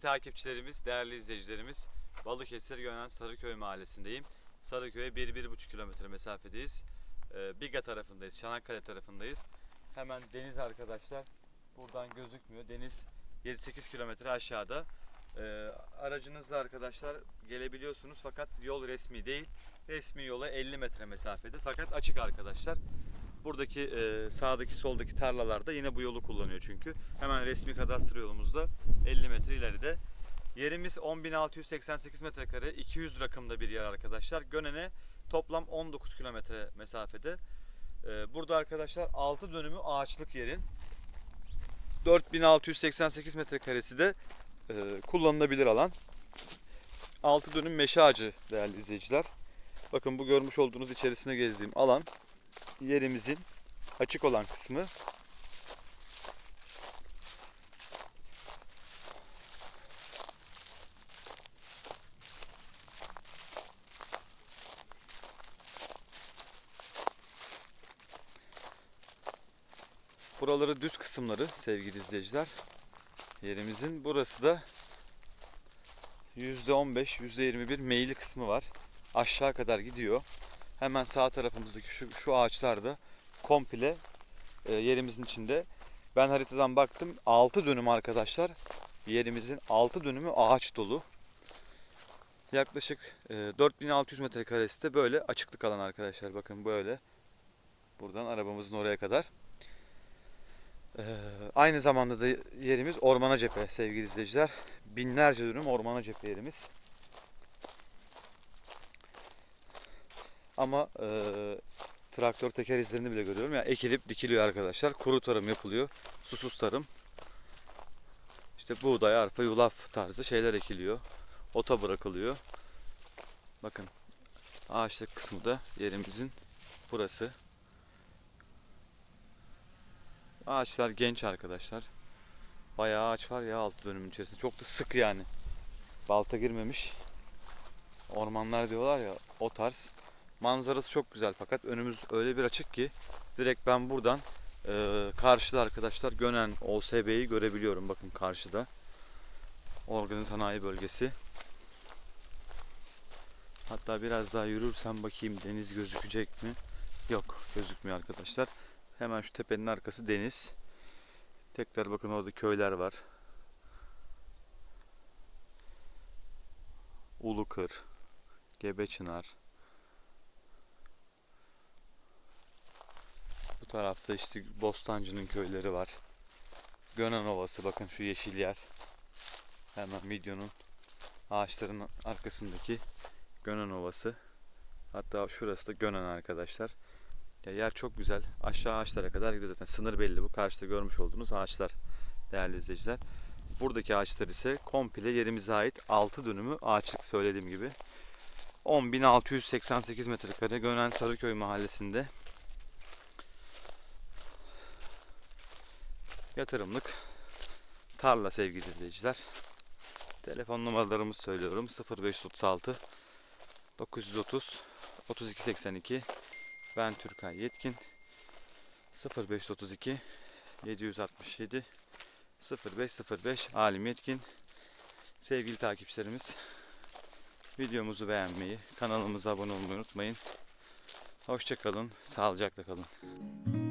Takipçilerimiz, değerli izleyicilerimiz, Balıkesir Gönen Sarıköy mahallesindeyim. Sarıköy'e 1-1,5 kilometre mesafedeyiz. Ee, Biga tarafındayız, Çanakkale tarafındayız. Hemen deniz arkadaşlar. Buradan gözükmüyor. Deniz 7-8 kilometre aşağıda. Ee, aracınızla arkadaşlar gelebiliyorsunuz fakat yol resmi değil. Resmi yola 50 metre mesafede fakat açık arkadaşlar. Buradaki e, sağdaki soldaki tarlalarda yine bu yolu kullanıyor çünkü. Hemen resmi kadastro yolumuzda 50 metre ileride. Yerimiz 10.688 metrekare, 200 rakımda bir yer arkadaşlar. Gönen'e toplam 19 kilometre mesafede. Ee, burada arkadaşlar 6 dönümü ağaçlık yerin. 4688 metrekaresi de e, kullanılabilir alan. 6 dönüm meşe ağacı değerli izleyiciler. Bakın bu görmüş olduğunuz içerisine gezdiğim alan yerimizin açık olan kısmı. Buraları düz kısımları sevgili izleyiciler. Yerimizin burası da %15, %21 meyilli kısmı var. Aşağı kadar gidiyor. Hemen sağ tarafımızdaki şu, şu ağaçlar da komple e, yerimizin içinde. Ben haritadan baktım 6 dönüm arkadaşlar. Yerimizin 6 dönümü ağaç dolu. Yaklaşık e, 4600 metrekaresi de böyle açıklık alan arkadaşlar. Bakın böyle. Buradan arabamızın oraya kadar. E, aynı zamanda da yerimiz ormana cephe sevgili izleyiciler. Binlerce dönüm ormana cephe yerimiz. Ama e, traktör teker izlerini bile görüyorum. Yani ekilip dikiliyor arkadaşlar. Kuru tarım yapılıyor. Susuz tarım. İşte buğday, arpa, yulaf tarzı şeyler ekiliyor. Ota bırakılıyor. Bakın ağaçlık kısmı da yerimizin burası. Ağaçlar genç arkadaşlar. Bayağı ağaç var ya altı dönümün içerisinde. Çok da sık yani. Balta girmemiş. Ormanlar diyorlar ya o tarz. Manzarası çok güzel fakat önümüz öyle bir açık ki direkt ben buradan e, karşıda arkadaşlar Gönen OSB'yi görebiliyorum. Bakın karşıda. Organ Sanayi Bölgesi. Hatta biraz daha yürürsem bakayım deniz gözükecek mi? Yok gözükmüyor arkadaşlar. Hemen şu tepenin arkası deniz. Tekrar bakın orada köyler var. Ulukır, Gebeçınar. Tarafta işte Bostancı'nın köyleri var. Gönen Ovası bakın şu yeşil yer. Hemen videonun ağaçların arkasındaki Gönen Ovası. Hatta şurası da Gönen arkadaşlar. Ya yer çok güzel. Aşağı ağaçlara kadar gidiyor zaten. Sınır belli bu. Karşıda görmüş olduğunuz ağaçlar değerli izleyiciler. Buradaki ağaçlar ise komple yerimize ait 6 dönümü ağaçlık söylediğim gibi. 10.688 metrekare Gönen Sarıköy mahallesinde yatırımlık tarla sevgili izleyiciler. Telefon numaralarımızı söylüyorum. 0536 930 3282 ben Türkay Yetkin 0532 767 0505 Alim Yetkin Sevgili takipçilerimiz videomuzu beğenmeyi, kanalımıza abone olmayı unutmayın. Hoşçakalın, sağlıcakla kalın.